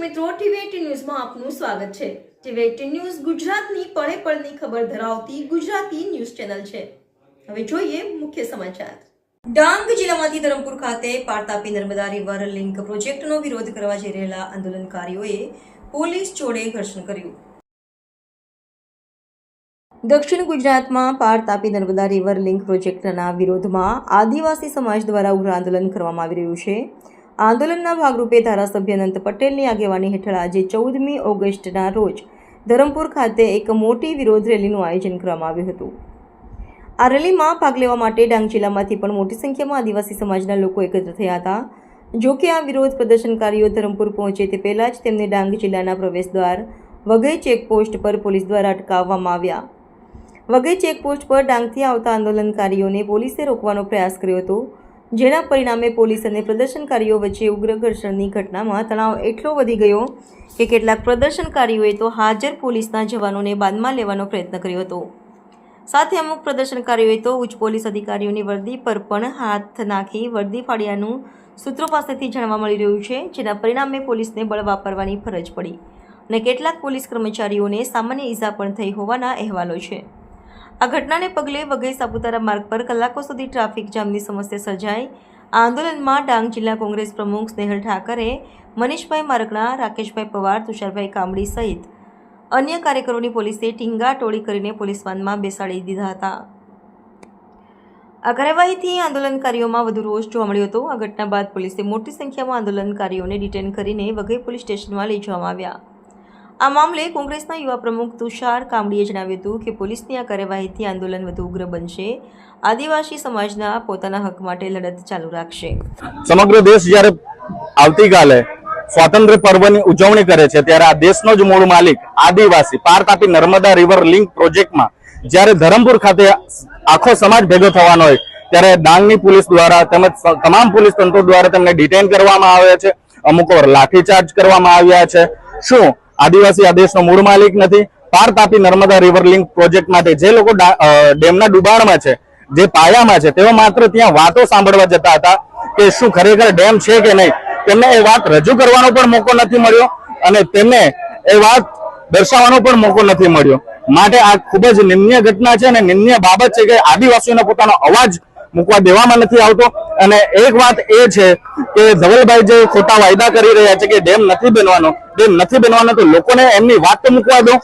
મિત્રો, ટીવી ન્યૂઝમાં આપનું સ્વાગત છે. ટીવી ન્યૂઝ ગુજરાતની પળે પળની ખબર ધરાવતી ગુજરાતી ન્યૂઝ ચેનલ છે. હવે જોઈએ મુખ્ય સમાચાર. ડાંગ જિલ્લામાંથી ધરમપુર ખાતે પારતાપી નર્મદા રિવર લિંક પ્રોજેક્ટનો વિરોધ કરવા જઈ રહેલા આંદોલનકારીઓએ પોલીસ જોડે ઘર્ષણ કર્યું. દક્ષિણ ગુજરાતમાં પાર તાપી નર્મદા રિવર લિંક પ્રોજેક્ટના વિરોધમાં આદિવાસી સમાજ દ્વારા ઉગ્ર આંદોલન કરવામાં આવી રહ્યું છે. આંદોલનના ભાગરૂપે ધારાસભ્ય અનંત પટેલની આગેવાની હેઠળ આજે ચૌદમી ઓગસ્ટના રોજ ધરમપુર ખાતે એક મોટી વિરોધ રેલીનું આયોજન કરવામાં આવ્યું હતું. આ રેલીમાં ભાગ લેવા માટે ડાંગ જિલ્લામાંથી પણ મોટી સંખ્યામાં આદિવાસી સમાજના લોકો એકત્ર થયા હતા. જો કે આ વિરોધ પ્રદર્શનકારીઓ ધરમપુર પહોંચે તે પહેલાં જ તેમને ડાંગ જિલ્લાના પ્રવેશદ્વાર વઘઈ ચેકપોસ્ટ પર પોલીસ દ્વારા અટકાવવામાં આવ્યા. વઘઈ ચેકપોસ્ટ પર ડાંગથી આવતા આંદોલનકારીઓને પોલીસે રોકવાનો પ્રયાસ કર્યો હતો. જેના પરિણામે પોલીસ અને પ્રદર્શનકારીઓ વચ્ચે ઉગ્ર ઘર્ષણની ઘટનામાં તણાવ એટલો વધી ગયો કે કેટલાક પ્રદર્શનકારીઓએ તો હાજર પોલીસના જવાનોને બાદમાં લેવાનો પ્રયત્ન કર્યો હતો. સાથે અમુક પ્રદર્શનકારીઓએ તો ઉચ્ચ પોલીસ અધિકારીઓની વર્દી પર પણ હાથ નાખી વર્દી ફાડ્યાનું સૂત્રો પાસેથી જાણવા મળી રહ્યું છે, જેના પરિણામે પોલીસને બળ વાપરવાની ફરજ પડી અને કેટલાક પોલીસ કર્મચારીઓને સામાન્ય ઈજા પણ થઈ હોવાના અહેવાલો છે. આ ઘટનાને પગલે વઘઈ સાપુતારા માર્ગ પર કલાકો સુધી ટ્રાફિક જામની સમસ્યા સર્જાઈ. આંદોલનમાં ડાંગ જિલ્લા કોંગ્રેસ પ્રમુખ સ્નેહલ ઠાકરે, મનીષભાઈ મારકણા રાકેશભાઈ પવાર, તુષારભાઈ કામડી સહિત અન્ય કાર્યકરોની પોલીસે ટીંગા ટોળી કરીને પોલીસ વાનમાં બેસાડી દીધા હતા. આ કાર્યવાહીથી આંદોલનકારીઓમાં વધુ રોષ જોવા મળ્યો હતો. આ ઘટના બાદ પોલીસે મોટી સંખ્યામાં આંદોલનકારીઓને ડિટેન કરીને વઘઈ પોલીસ સ્ટેશનમાં લઈ જવામાં આવ્યા. આ મામલે કોંગ્રેસના યુવા પ્રમુખ તુષાર કામડીએ જણાવ્યું હતું કે પોલીસની આ કાર્યવાહીથી આંદોલન વધુ ઉગ્ર બનશે. આદિવાસી સમાજના પોતાના હક માટે લડત ચાલુ રાખશે. સમગ્ર દેશ જ્યારે આવતીકાલે સ્વાતંત્ર્ય પર્વની ઉજવણી કરે છે, ત્યારે આ દેશનો જ મૂળ માલિક આદિવાસી, પાર તાપી નર્મદા રિવર લિંક પ્રોજેક્ટમાં જ્યારે ધરમપુર ખાતે આખો સમાજ ભેગો થવાનો હોય, ત્યારે ડાંગની પોલીસ દ્વારા તેમજ તમામ પોલીસ તંત્રો દ્વારા તેમને ડિટેન કરવામાં આવે છે. અમુક વાર લાઠીચાર્જ કરવામાં આવ્યા છે. શું આદિવાસી આ દેશનો મૂળ માલિક નથી. Par Tapi Narmada river link project માટે જે લોકો ડેમના ડુબાણમાં છે, જે પાયામાં છે, તેઓ માત્ર ત્યાં વાતો સાંભળવા જતા હતા કે શું ખરેખર ડેમ છે કે નહીં. તેમને એ વાત રજૂ કરવાનો પણ મોકો નથી મળ્યો અને તેમને એ વાત દર્શાવવાનો પણ મોકો નથી મળ્યો. માટે આ ખૂબ જ નિમ્ય ઘટના છે અને નિમ્ય બાબત છે કે આદિવાસીઓને પોતાનો અવાજ મૂકવા દેવામાં નથી આવતો. અને એક વાત એ છે કે ધવલભાઈ જે ખોટા વાયદા કરી રહ્યા છે કે ડેમ નથી બનવાનો, ડેમ નથી બનવાનો, તો લોકોને એમની વાત તો મૂકવા દો.